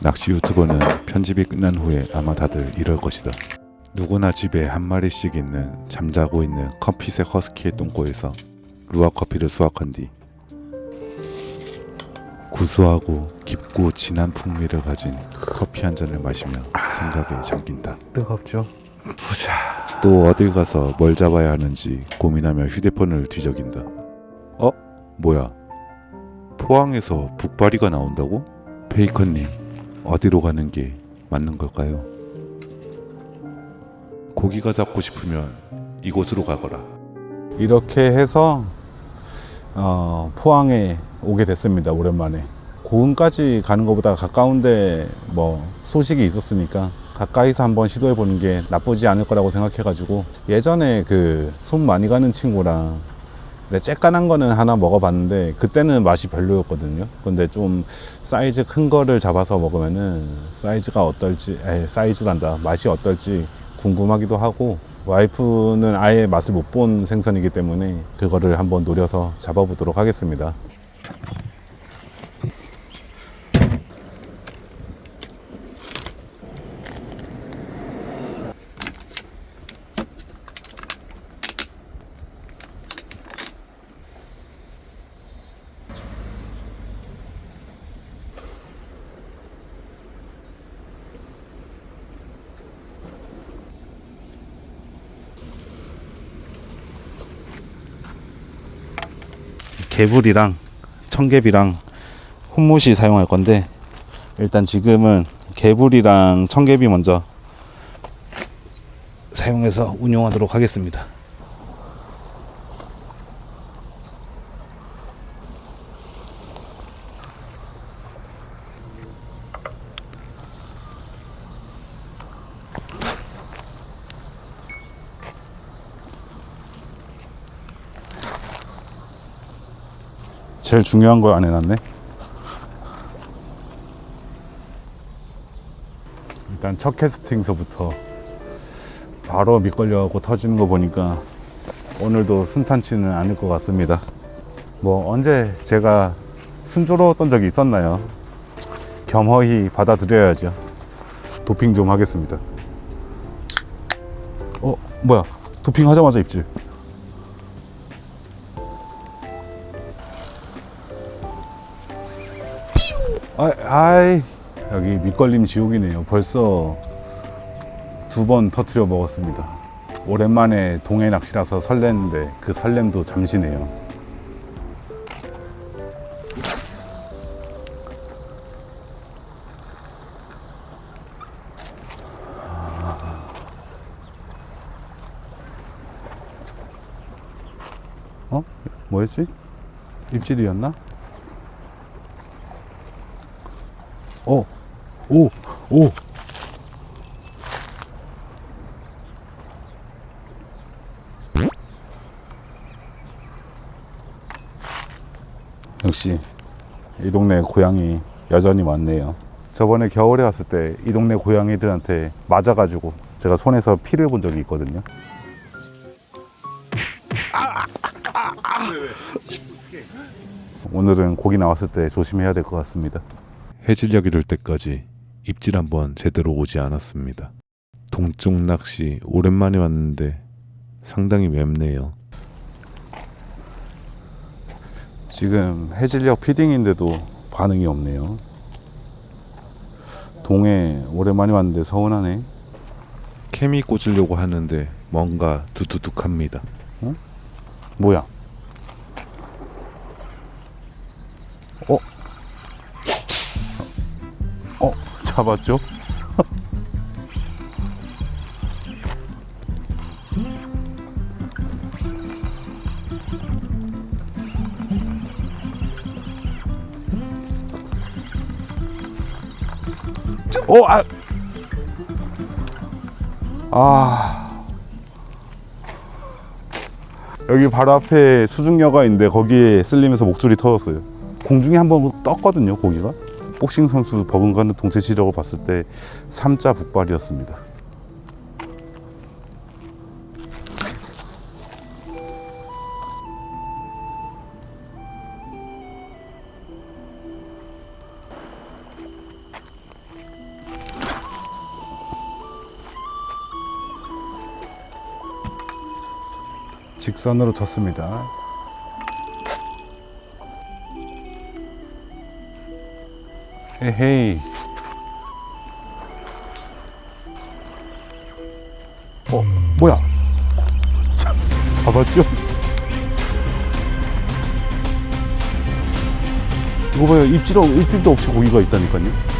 낚시 유튜버는 편집이 끝난 후에 아마 다들 이럴 것이다. 누구나 집에 한 마리씩 있는 잠자고 있는 커피색 허스키의 똥꼬에서 루아 커피를 수확한 뒤 구수하고 깊고 진한 풍미를 가진 커피 한 잔을 마시며 생각에 잠긴다. 뜨겁죠? 보자. 또 어딜 가서 뭘 잡아야 하는지 고민하며 휴대폰을 뒤적인다. 어? 뭐야? 포항에서 북바리가 나온다고? 페이커님, 어디로 가는 게 맞는 걸까요? 고기가 잡고 싶으면 이곳으로 가거라. 이렇게 해서 어, 포항에 오게 됐습니다. 오랜만에. 고흥까지 가는 것보다 가까운데 뭐 소식이 있었으니까 가까이서 한번 시도해 보는 게 나쁘지 않을 거라고 생각해 가지고 예전에 그 손 많이 가는 친구랑 내 쬐깐한 거는 하나 먹어봤는데 그때는 맛이 별로였거든요. 근데 좀 사이즈 큰 거를 잡아서 먹으면은 사이즈가 어떨지, 에, 사이즈란다. 맛이 어떨지 궁금하기도 하고 와이프는 아예 맛을 못 본 생선이기 때문에 그거를 한번 노려서 잡아보도록 하겠습니다. 개불이랑 청개비랑 혼못이 사용할 건데 일단 지금은 개불이랑 청개비 먼저 사용해서 운용하도록 하겠습니다. 제일 중요한 걸 안 해놨네. 일단 첫 캐스팅서부터 바로 밑걸려갖고 터지는 거 보니까 오늘도 순탄치는 않을 것 같습니다. 뭐 언제 제가 순조로웠던 적이 있었나요? 겸허히 받아들여야죠. 도핑 좀 하겠습니다. 어, 뭐야? 도핑 하자마자 입질. 아, 아이 여기 밑걸림 지옥이네요. 벌써 두 번 터트려 먹었습니다. 오랜만에 동해 낚시라서 설렜는데 그 설렘도 잠시네요. 어? 뭐였지? 입질이었나? 어, 오, 오. 역시 이 동네 고양이 여전히 많네요. 저번에 겨울에 왔을 때 이 동네 고양이들한테 맞아가지고 제가 손에서 피를 본 적이 있거든요. 오늘은 고기 나왔을 때 조심해야 될 것 같습니다. 해질녘 이를 때까지 입질 한번 제대로 오지 않았습니다. 동쪽 낚시 오랜만에 왔는데 상당히 맵네요. 지금 해질녘 피딩인데도 반응이 없네요. 동해 오랜만에 왔는데 서운하네. 케미 꽂으려고 하는데 뭔가 두두둑합니다. 뭐야? 잡았죠? 어, 아, 아, 여기 바로 앞에 수중여가 있는데 거기에 쓸리면서 목줄이 터졌어요. 공중에 한번 떴거든요, 고기가. 복싱 선수 버금가는 동체 시력을 봤을 때 3자 북발이었습니다. 직선으로 쳤습니다. 에헤이. 어, 뭐야? 자, 잡았죠? 이거 봐요. 입질, 입질도 없이 고기가 있다니까요.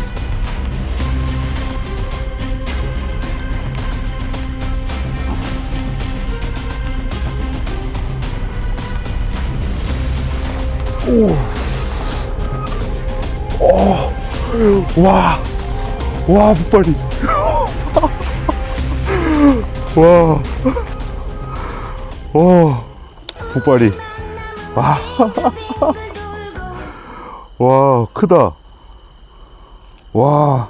와, 와, 북발이. 와, 와, 북발이. 와, 와, 크다. 와,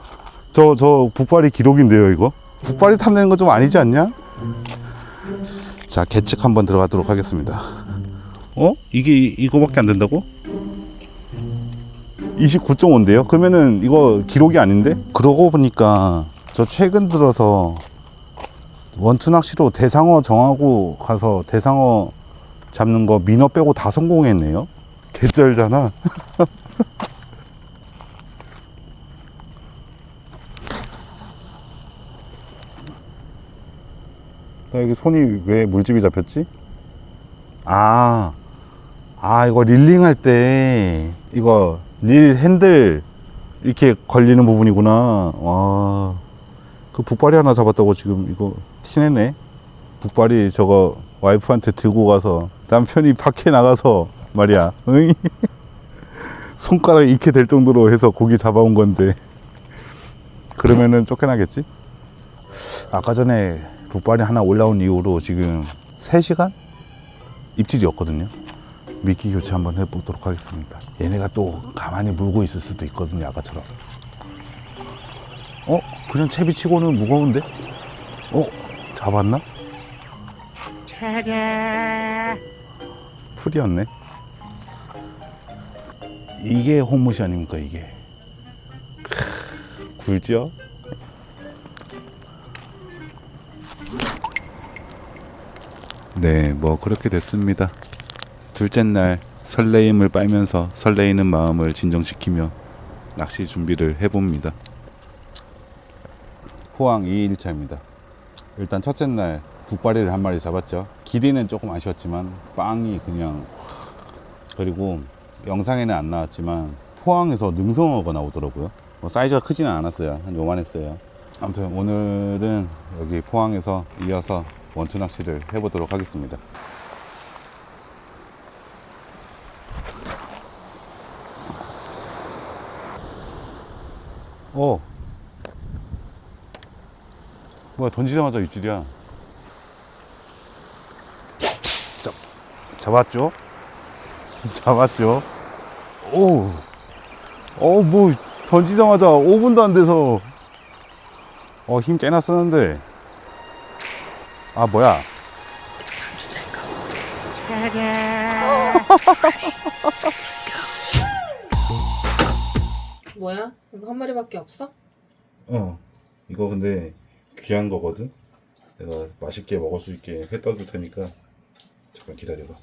저, 저 북발이 기록인데요, 이거? 북발이 탐내는 건 좀 아니지 않냐? 자, 계측 한번 들어가도록 하겠습니다. 어? 이게 이거밖에 안 된다고? 29.5인데요? 그러면은 이거 기록이 아닌데? 그러고 보니까 저 최근 들어서 원투 낚시로 대상어 정하고 가서 대상어 잡는 거 민어 빼고 다 성공했네요? 개쩔잖아. 나 여기 손이 왜 물집이 잡혔지? 아, 아, 이거 릴링 할 때, 이거, 릴 핸들, 이렇게 걸리는 부분이구나. 와, 그 북발이 하나 잡았다고 지금 이거 티내네. 북발이 저거 와이프한테 들고 가서 남편이 밖에 나가서 말이야. 응? 손가락 익게 될 정도로 해서 고기 잡아온 건데. 그러면은 쫓겨나겠지? 아까 전에 북발이 하나 올라온 이후로 지금 3시간? 입질이었거든요. 미끼 교체 한번 해보도록 하겠습니다. 얘네가 또 가만히 물고 있을 수도 있거든요, 아까처럼. 어? 그냥 채비치고는 무거운데? 어? 잡았나? 풀이었네. 이게 홈무시 아닙니까, 이게? 크, 굴죠? 네, 뭐 그렇게 됐습니다. 둘째 날 설레임을 빨면서 설레이는 마음을 진정시키며 낚시 준비를 해봅니다. 포항 2일차입니다. 일단 첫째 날 북바리를 한 마리 잡았죠. 길이는 조금 아쉬웠지만 빵이 그냥 그리고 영상에는 안 나왔지만 포항에서 능성어가 나오더라고요. 뭐 사이즈가 크지는 않았어요. 한 요만했어요. 아무튼 오늘은 여기 포항에서 이어서 원투 낚시를 해보도록 하겠습니다. 어, 뭐야 던지자마자 입질이야. 잡, 잡았죠? 잡았죠? 오 어 뭐 던지자마자 5분도 안 돼서. 어 힘 꽤나 쓰는데. 아 뭐야 뭐야? 이거 한 마리밖에 없어? 어, 이거 근데 귀한 거거든. 내가 맛있게 먹을 수 있게 회 떠줄 테니까 잠깐 기다려봐.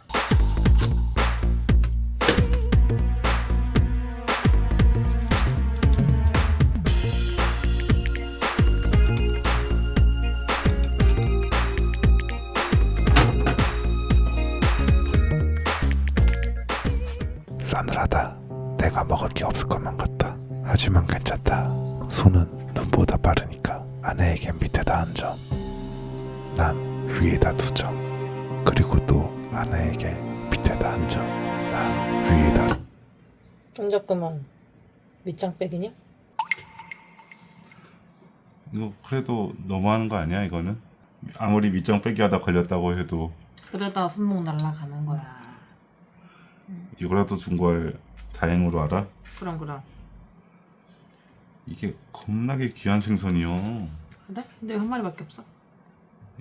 싸늘하다. 내가 먹을 게 없을 것만 같다. 하지만 괜찮다. 손은 눈보다 빠르니까 아내에겐 밑에다 한 점, 난 위에다 두 점, 그리고 또 아내에게 밑에다 한 점, 난 위에다. 정작그만 밑장 빼기냐? 이거 그래도 너무하는 거 아니야 이거는? 아무리 밑장 빼기 하다 걸렸다고 해도 그러다 손목 날라가는 거야. 이거라도 준 걸 다행으로 알아? 그럼 그럼. 이게 겁나게 귀한 생선이요. 그래? 근데 왜 한 마리밖에 없어?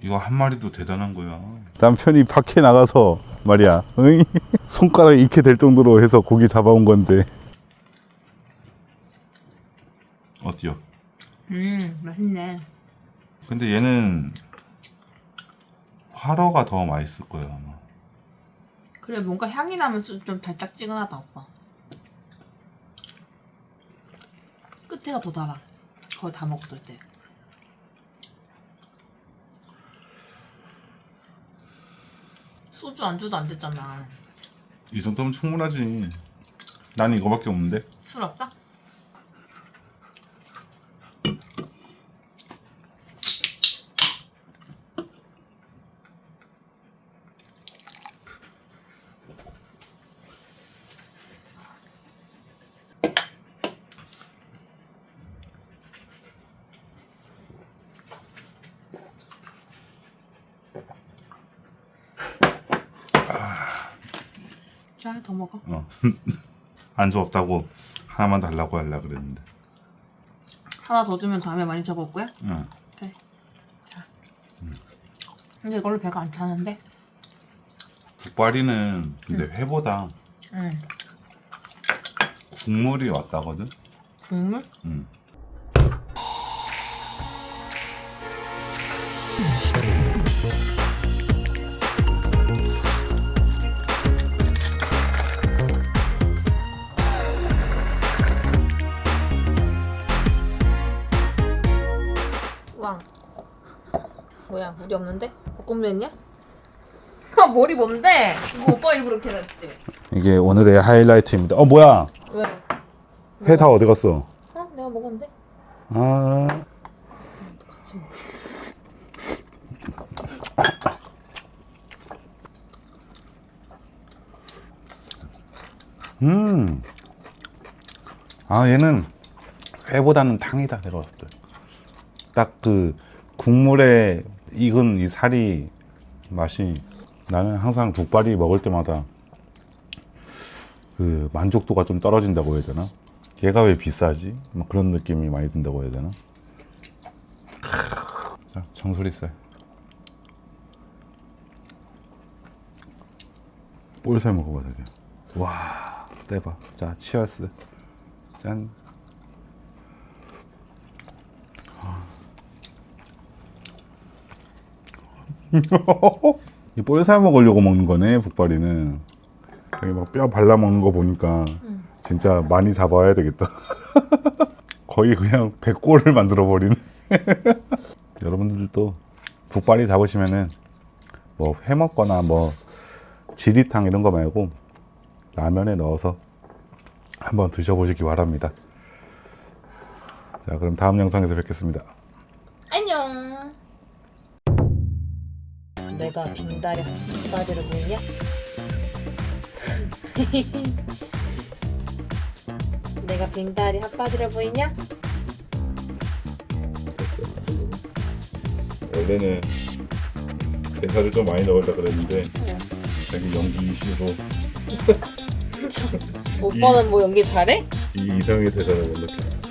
이거 한 마리도 대단한 거야. 남편이 밖에 나가서 말이야 응? 손가락 익게 될 정도로 해서 고기 잡아온 건데 어때요? 음 맛있네. 근데 얘는 활어가 더 맛있을 거예요 아마. 그래 뭔가 향이 나면서 좀 달짝지근하다 오빠. 끝에가 더 달아. 거의 다 먹었을 때. 소주 안주도 안 됐잖아. 이 정도면 충분하지. 나는 이거밖에 없는데. 술 없다? 자, 더 먹어. 어. 안주 없다고 하나만 달라고 하려 그랬는데. 하나 더 주면 다음에 많이 접을 거야? 응. 그래. 자. 근데 이걸로 배가 안 차는데? 국발이는 근데 회보다 응. 국물이 왔다거든. 국물? 응. 물이 없는데? 볶음면이야? 아, 머리 뭔데? 이거 오빠 일부러 이렇게 놨지? 이게 오늘의 하이라이트입니다. 어 뭐야? 왜? 회 다 어디 갔어? 어? 내가 먹었는데? 아. 같이 먹어. 음. 아 얘는 회보다는 탕이다 내가 봤을 때. 딱 그 국물에 익은 이 살이 맛이 나는 항상 국발이 먹을 때마다 그 만족도가 좀 떨어진다고 해야 되나? 얘가 왜 비싸지? 막 그런 느낌이 많이 든다고 해야 되나? 자, 정수리살. 볼살 먹어봐, 되게. 와, 대박. 자, 치얼스. 짠. 볼살 먹으려고 먹는 거네, 북발이는. 여기 막 뼈 발라 먹는 거 보니까 응. 진짜 많이 잡아야 되겠다. 거의 그냥 백골을 만들어 버리네. 여러분들도 북발이 잡으시면은 뭐 회 먹거나 뭐 지리탕 이런 거 말고 라면에 넣어서 한번 드셔보시기 바랍니다. 자, 그럼 다음 영상에서 뵙겠습니다. 내가 빙다리 핫바지를 보이냐? 내가 빙다리 핫바지를 보이냐? 원래는 대사를 좀 많이 넣으려 그랬는데 응. 자기 연기 이슈로 오빠는 뭐 연기 잘해? 이 이상의 대사를 못 넣겠어.